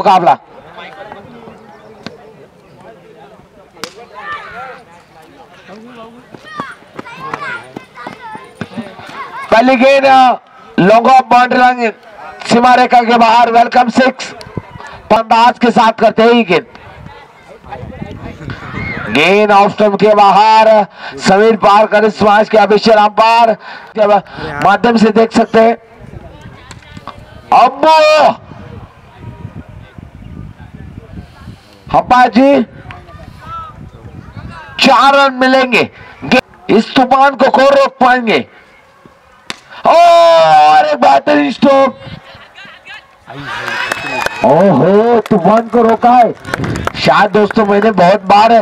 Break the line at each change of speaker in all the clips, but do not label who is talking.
मुकाबला। पहली गेंद लॉन्ग ऑफ़ बाउंड्री सीमा रेखा के बाहर वेलकम सिक्स अंदाज के साथ करते ही गेंद। गेंद ऑफ़ के बाहर, समीर पार कर स्माश के अभिषेक के माध्यम से देख सकते हैं। अब्बू हब्बा जी चार रन मिलेंगे। इस तूफ़ान को कौन रोक पाएँगे? और एक बेहतरीन स्टोक ओहो, तूफ़ान को रोका है। शायद दोस्तों, मैंने बहुत बार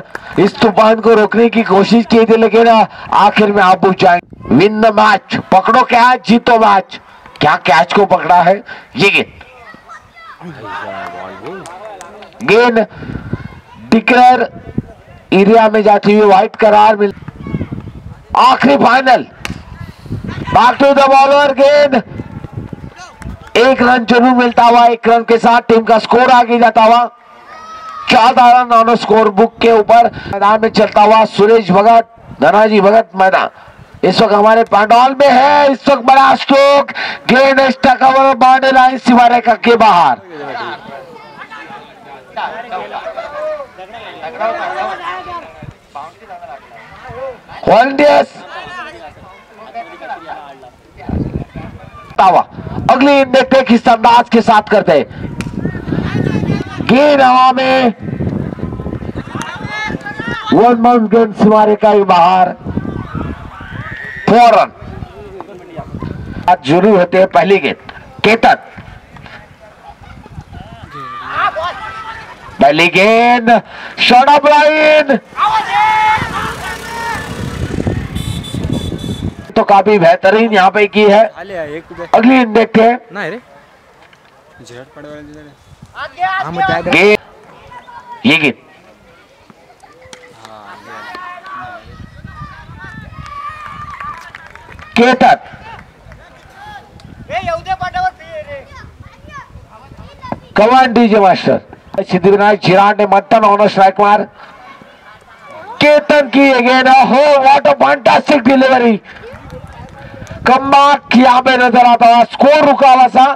इस तूफ़ान को रोकने की कोशिश की थी, लेकिन आखिर में आप जाएँगे। विन द मैच पकड़ो कैच जीतो मैच क्या कैच को पकड़ा है? ये गेंद। गेंद डिक्लेयर एरिया में जाती हुई व्हाइट करार मिल आखिरी final. Back to the bowler गेंद। एक रन ज़रूर मिलता हुआ, एक रन के साथ टीम का स्कोर आगे जाता हुआ। चौदह रन ऑन स्कोर बुक के ऊपर मैदान में चलता हुआ सुरेश भगत, धनाजी भगत मैदान। इस वक्त हमारे पांडौल में है, इस वक्त बड़ा स्ट्रोक गेंद एक्स्ट्रा कवर बाउंड्री लाइन सीमा रेखा के बाहर। वॉलंटियर्स तावा अगली देखते अंदाज के साथ करते गेंद हवा में। वन माउंट गेंद सिमारे का ही बाहर। फोर रन आज ज़रूर होते हैं पहली गेंद। केतन पहली गेंद शॉट ऑफ़ लाइन तो काफ़ी बेहतरीन यहाँ पे की है। अगली इन देखते हैं।
हा
गेंद ये गेंद केतन कमान डीजे मास्टर सिद्धिविनायक चिराग ने मत्तन ऑन स्ट्राइक मार केतन की अगेन हो what a fantastic delivery comeback यहाँ पे नज़र आता हुआ स्कोर रुका हुआ सा।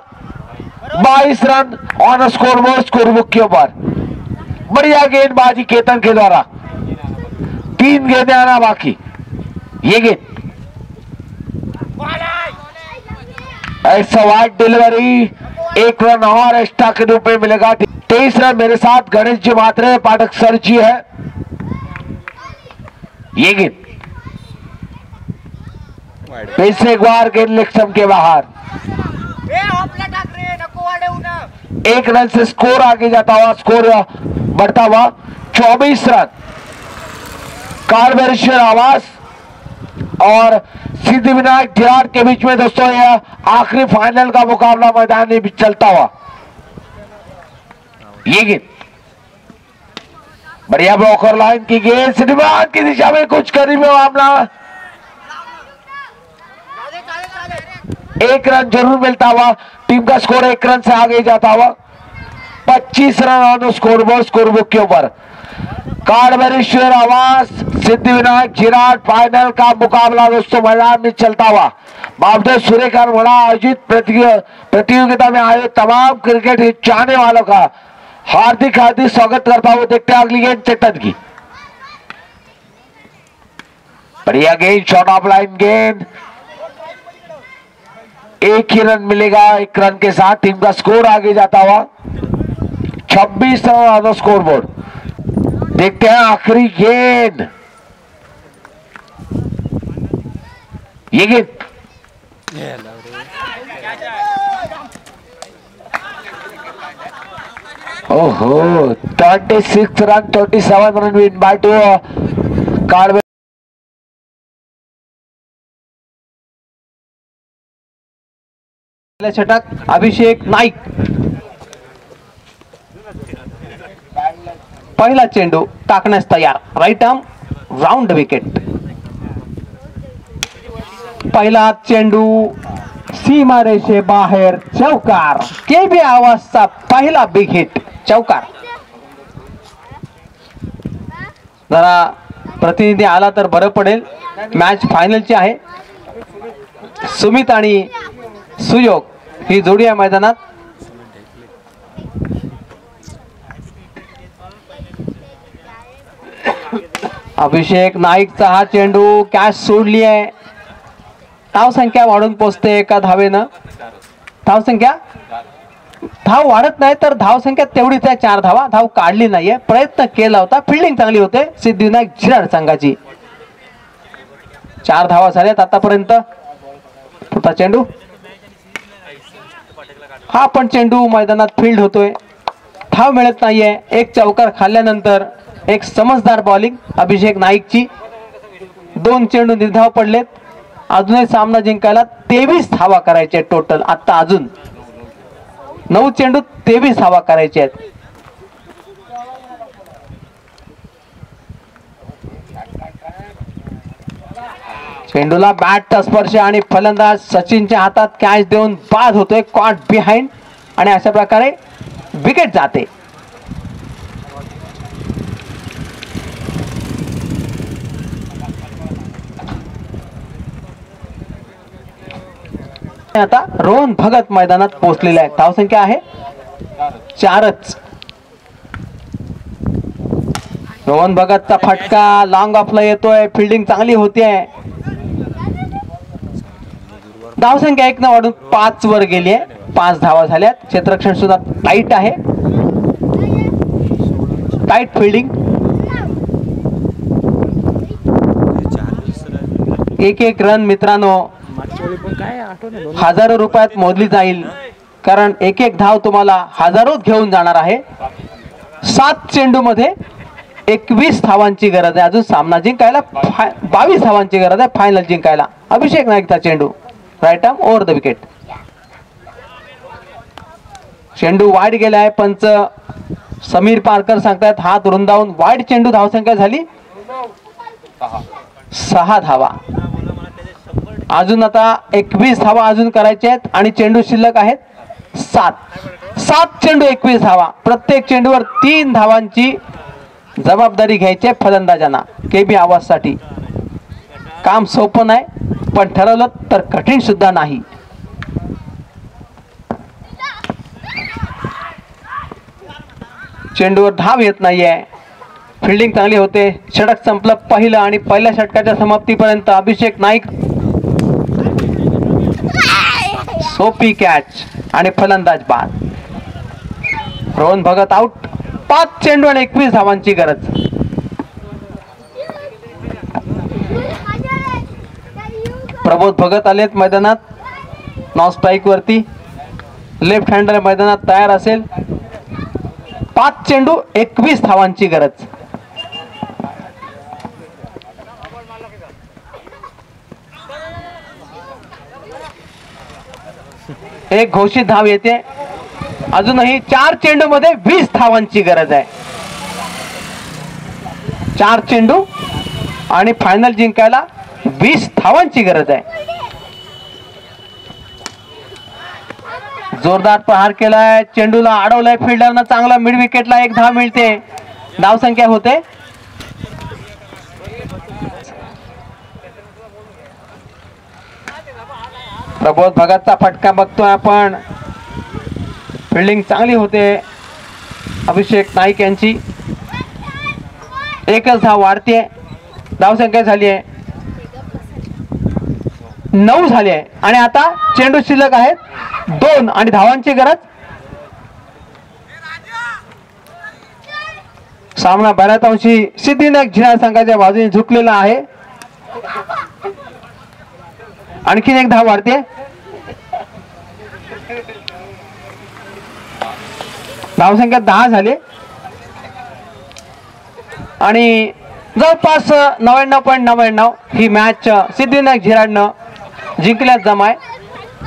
22 run on scoreboard scorebook के ऊपर। बढ़िया गेंदबाजी केतन के द्वारा। तीन गेंदें आना बाकी। ये गेंद। ऐसा वाइट डिलीवरी एक रन और एक्स्ट्रा के रूप में मिलेगा। तेईस रन मेरे साथ गणेश जी मात्रे पाठक सर जी है। ये गेंद फिर से एक बार गेंद लिक्सम के बाहर। एक रन से स्कोर आगे जाता हुआ स्कोर बढ़ता हुआ 24 रन। कारबेश्वर आवास और सिद्धि विनायक के बीच में दोस्तों यह आखिरी फाइनल का मुकाबला मैदान में चलता हुआ। ये गेंद। बढ़िया ब्लॉकर लाइन की गेंद। सिद्धि विनायक की दिशा में कुछ करीब मामला। एक रन ज़रूर मिलता हुआ। टीम का स्कोर एक रन से आगे जाता हुआ। 25 run on scoreboard scorebook के ऊपर। कारबेश्वर आवास सिद्धि विनायक चिराट फाइनल का मुकाबला दोस्तों मैदान में चलता हुआ। बाबदेव सूर्यकांत बड़ा आयोजित प्रतियोगिता में आए तमाम क्रिकेट चाहने वालों का हार्दिक हार्दिक स्वागत करता हुआ देखते हैं अगली गेंद चेतन की। बढ़िया गेंद शॉर्ट ऑफ़ लाइन गेंद। एक ही रन मिलेगा, एक रन के साथ टीम का स्कोर आगे जाता हुआ। 26 रन स्कोर बोर्ड देखते हैं आखिरी गेंद। ये गेंद। ओहो 26 रन 27 रन विन बाय कार्ड
षटक अभिषेक नाईक पहिला चेंडू टाकण्यास तयार. राईट आर्म राऊंड विकेट पहिला चेंडू सीमारेषे बाहेर चौकार. के बी आवाजचा पहिला बिग हिट चौकार. जरा प्रतिनिधी आला तर बरं पडेल. मॅच फायनलची आहे. सुमित आणि सुयोग ही जोडी आहे मैदानात अभिषेक नाईकचा हा चेंडू कॅच सोडली आहे धाव संख्या वाढून पोचते एका धावेनं. धाव संख्या धाव वाढत नाही तर धाव संख्या तेवढीच आहे चार धावा. धाव काढली नाहीये. प्रयत्न केला होता. फिल्डिंग चांगली होते. सिद्धिविनायक झिराड संघाची. चार धावा झाल्यात आतापर्यंत. होता चेंडू. हा पण चेंडू मैदानात फील्ड होतोय. धाव मिळत नाहीये. एक चौकार खाल्ल्यानंतर एक समजदार बॉलिंग अभिषेक नाईकची. दोन चेंडू निर्धाव पडलेत. अजूनही सामना जिंकायला तेवीस धावा करायचे टोटल आता अजून. नऊ चेंडू तेवीस धावा करायचे आहेत. चेंडूला बॅटचा स्पर्श आणि फलंदाज सचिनच्या हातात कॅच देऊन बाद होतोय. कॉट बिहाइंड आणि अशा प्रकारे विकेट जाते. आता. रोहन भगत मैदानात पोहोचलेले आहे धावसंख्या आहे चारच. रोहन भगतचा फटका. लॉंग ऑफला येतोय. फिल्डिंग चांगली होतीये. धावसंख्या एक न वाढून पाच वर गेली आहे पाच धावा झाल्यात. क्षेत्रक्षण सुद्धा टाईट आहे. टाईट फिल्डिंग एक एक रन मित्रांनो. हजारो रुपयात मोजली जाईल. कारण एक एक धाव तुम्हाला हजारोच घेऊन जाणार आहे. सात चेंडू मध्ये एकवीस धावांची गरज आहे. अजून सामना जिंकायला बावीस धावांची गरज आहे फायनल जिंकायला. अभिषेक नाईकचा चेंडू. Right arm over the wicket चेंडू वाईट गेला आहे. पंच समीर पारकर सांगतायत हात रुंदावून वाईट चेंडू धावसंख्या झाली. सहा धावा. अजून आता एकवीस धावा अजून करायचे आहेत आणि चेंडू शिल्लक आहेत सात. सात चेंडू एकवीस धावा प्रत्येक चेंडूवर तीन धावांची जबाबदारी घ्यायची आहे फलंदाजांना के बी आवाजसाठी. काम सोपं नाही पण ठरवलं तर कठीण सुद्धा नाही. चेंडूवर धाव येत नाहीये. फिल्डिंग चांगली होते. षटक संपलं पहिलं आणि पहिल्या षटकाच्या समाप्तीपर्यंत अभिषेक नाईक सोपी कॅच आणि फलंदाज बाद. रोहन भगत आउट पाच चेंडू आणि एकवीस धावांची गरज. प्रबोध भगत आलेत मैदानात. नॉन स्ट्राईक वरती. लेफ्ट हँडर मैदानात तयार असेल. पाच चेंडू एकवीस धावांची गरज. एक घोषित धाव येते. अजूनही चार चेंडू मध्ये वीस धावांची गरज आहे. चार चेंडू आणि फायनल जिंकायला वीस धावांची गरज आहे. जोरदार प्रहार केलाय. चेंडूला अडवलाय. फिल्डरना चांगला मिड विकेटला एक धाव मिळते. धाव संख्या होते. प्रबोध भगतचा फटका बघतोय आपण. फिल्डिंग चांगली होते. अभिषेक नाईक यांची. एकच धाव वाढते धावसंख्या झाली आहे नऊ झाली आहे आणि आता चेंडू शिल्लक आहेत. दोन. आणि धावांची गरज. सामना बऱ्याच अंशी सिद्धिनायक झिना संघाच्या बाजूने झुकलेला आहे. आणखीन एक धाव वाढते. धावसंख्या दहा झाली. आणि जवळपास नव्याण्णव पॉईंट नव्याण्णव ही मॅच सिद्धिविनायक झिराडनं जिंकल्यात जमाय.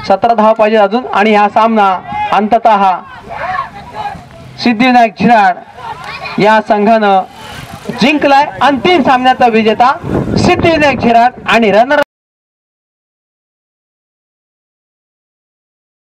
सतरा धाव पाहिजे अजून. आणि हा सामना अंतत सिद्धिविनायक झिराड या संघानं जिंकलाय. अंतिम सामन्याचा विजेता सिद्धिविनायक झिराड आणि रनर